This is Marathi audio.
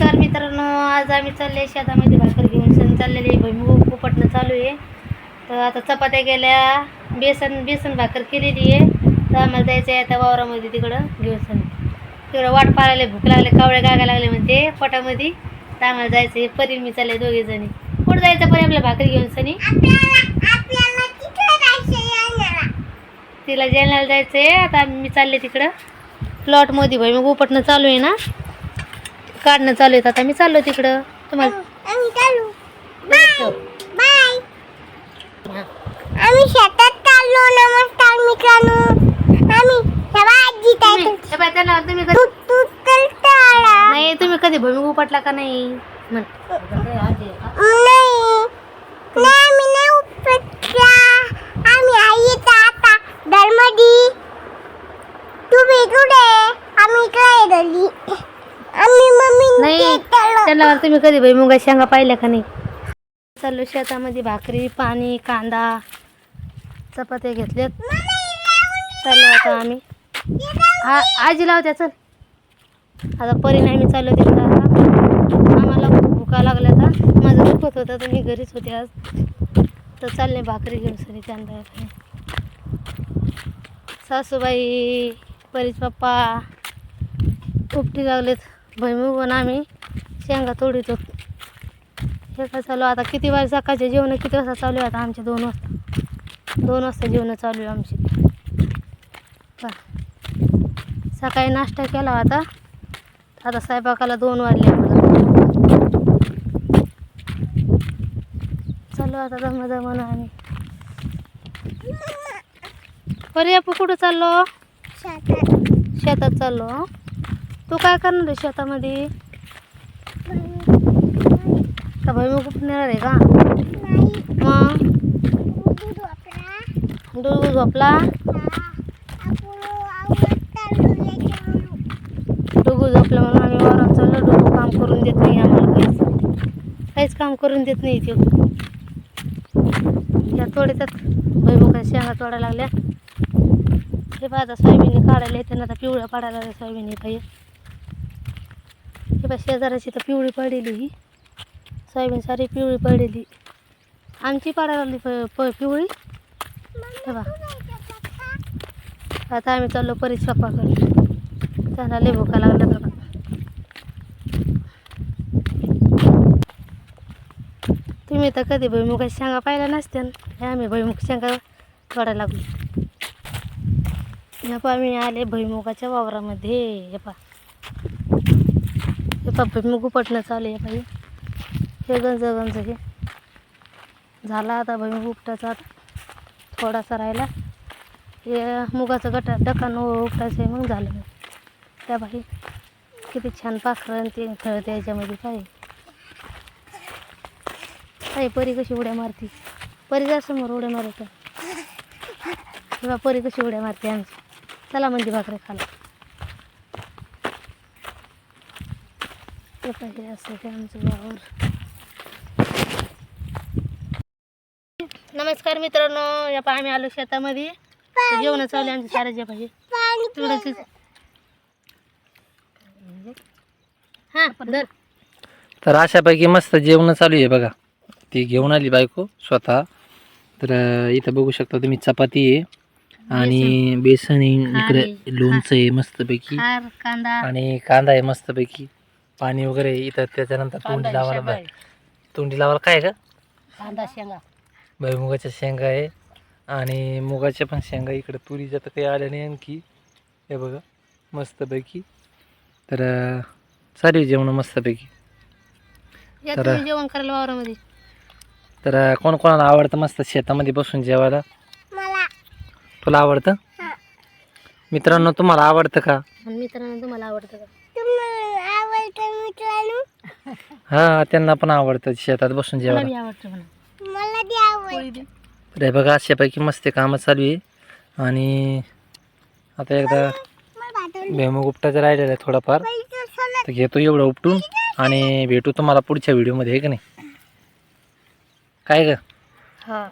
नमस्कार मित्रांनो आज आम्ही चालले शेतामध्ये भाकर घेऊन. सण चाललेले भुईमुग उपटणं चालू आहे. तर आता चपात्या गेल्या बेसन बेसन भाकर केलेली आहे. तर आम्हाला जायचं आहे आता वावरामध्ये तिकडं घेऊन सण. तिकडं वाट पाहायला भूक लागले कावळे गागा लागले म्हणते पोटामध्ये. तर आम्हाला जायचं आहे परी मी चालले दोघे जणी. कुठं जायचं परी आपल्या भाकरी घेऊन सनी तिला जेवणाला जायचं आहे आता मी चालले तिकडं. प्लॉटमध्ये भुईमुग उपटणं चालू आहे ना. काढणं चालू आहे आता मी चाललो तिकडं. तुम्हाला. आम्ही शेतात चाललो. नमस्कार मित्रांनो. आम्ही नाही तुम्ही कधी भुईमुग उपटला का नाही? म्हण नाही नाही आम्ही नाही उपटला आम्ही आईचा आता धर्मदी तू भेटूडे आम्ही इकडे गेली आम्ही मम्मी नाही त्यांना तुम्ही कधी भुईमुगा शेंगा पाहिल्या का नाही? चाललो शेतामध्ये भाकरी पाणी कांदा चपात्या घेतल्यात. चाललो आता आम्ही. हा आजी लावत्या चल. आता परिणामी मी चाललो तिकडं आता. आम्हाला भुका लागल्या तर माझं दुखत होतं तर मी घरीच होते आज. तर चालले भाकरी घेऊन सरी कांदा सासूबाई परीच पप्पा उपटी लागलेत. भुईमुग आम्ही. शेंगा तोडीतो हे चालू आता किती वाज सकाळचे जेवण किती वाजता चालू आहे? आता आमचे दोन वाजता. दोन वाजता जेवण चालू आहे आमची. सकाळी नाश्ता केला होता. आता स्वयंपाकाला दोन वाजले चालू आता दमा दमानं आम्ही. बरे आपण कुठं चाललो? शेतात. चाललो? तू काय करणार आहे शेतामध्ये? का भुईमुग उपटणार आहे का मग डुळू झोपला डुगू झोपला म्हणून आम्ही वावरात चाललो डुगू काम करून देत नाही आम्हाला काहीच काहीच काम करून देत नाही ते त्या तोडीतात भुईमुगा शेंगा तोडायला लागल्या हे आता सोयाबीन काढायला येते ना आता पिवळ्या पाडायला लागल्या सोयाबीन पाहिजे हे बघा शेजाराची तर पिवळी पडलेली ही. सोयाबीन सारी पिवळी पडलेली. आमची पाडायला लागली प- प- पिवळी. हे बघा. आता आम्ही चाललो परीच कर त्यांना लय भुका लागला तर तुम्ही तर कधी भुईमुगाची शेंगा पाहिल्या नसत्या हे आम्ही भुईमुग शेंगा पडायला लागलो. हे पहा मी आले भुईमुगाच्या वावरामध्ये. हे पहा. पप्पी पहा उपटणं चालू आहे बाई. हे गंज गंज हे. झाला आता भुईमुग उपटायचा आता. थोडासा राहिला. हे मुगाचं गटा डकान उपटायचं आहे मग झालं मग त्या बाई किती छान पाखरं आणि ते खेळते याच्यामध्ये काय? काय परी कशी उड्या मारती? परी जा समोर उड्या मारत तेव्हा परी कशी उड्या मारते आमची? चला म्हणजे भाकरी खाला ते पाहिजे असं ते आमचं वावर नमस्कार मित्रांनो या पहा आम्ही आलो शेतामध्ये. जेवण चालू आहे आमच्या साऱ्याच्या पाहिजे थोडंसं हां तर अशापैकी मस्त जेवण चालू आहे बघा. ती घेऊन आली बायको स्वतः. तर इथं बघू शकता तुम्ही चपाती आहे आणि बेसन. आहे इकडे. लोणचं आहे मस्तपैकी. आणि कांदा आहे मस्तपैकी. पाणी वगैरे. इथं त्याच्यानंतर तोंडी लावायला बा- तोंडी लावायला काय का कांदा शेंगा. भुईमुगाच्या शेंगा आहे आणि मुगाच्या पण शेंगा इकडे तुरीच्या तर काही आल्या नाही आणखी. हे बघा मस्तपैकी. तर चालू जेवण मस्तपैकी. तर- जेवण करायला वावरामध्ये. तर कोण कोणाला आवडतं मस्त शेतामध्ये बसून जेवायला? मला. तुला आवडतं? हा. मित्रांनो तुम्हाला आवडतं का? आणि मित्रांनो तुम्हाला आवडतं का? हा त्यांना पण आवडतं शेतात बसून जेवायला. तर हे बघा अशापैकी मस्त कामं चालू आहे. आणि आता एकदा उपटाचं राहिलेलं आहे थोडाफार. तर घेतो एवढं उपटून आणि भेटू तुम्हाला पुढच्या व्हिडिओमध्ये आहे का नाही? काय ग? हा.